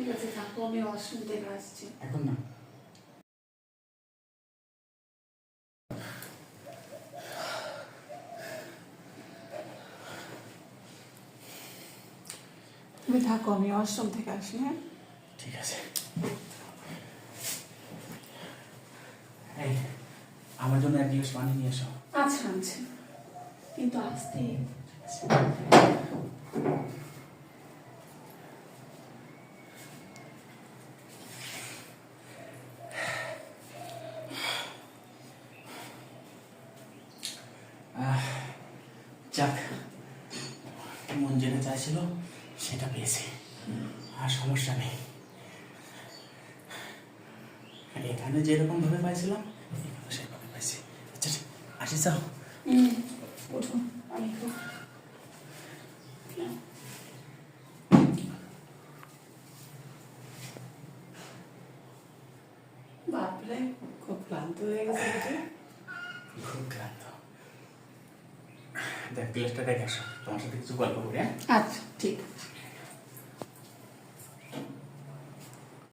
ঠিক আছে থাকো আমি ওয়াশরুম থেকে আসছি। এখন না। তুমি থাকো আমি ওয়াশরুম থেকে আসি হ্যাঁ? ঠিক আছে। এই আমার জন্য এক গ্লাস পানি নিয়ে এসো। আচ্ছা আচ্ছা। কিন্তু আসতে যাক, মন যেটা চাইছিল সেটা পেয়েছি। আর সমস্যা নেই। এখানে যেরকম ভাবে পাইছিলাম এখানে সেভাবে পাইছি। আচ্ছা আসি যাও বাপরে, খুব ক্লান্ত হয়ে গেছে বুঝি? খুব ক্লান্ত দেখ গ্লাসটা দেখে আসো তোমার সাথে কিছু গল্প করি হ্যাঁ? আচ্ছা ঠিক আছে।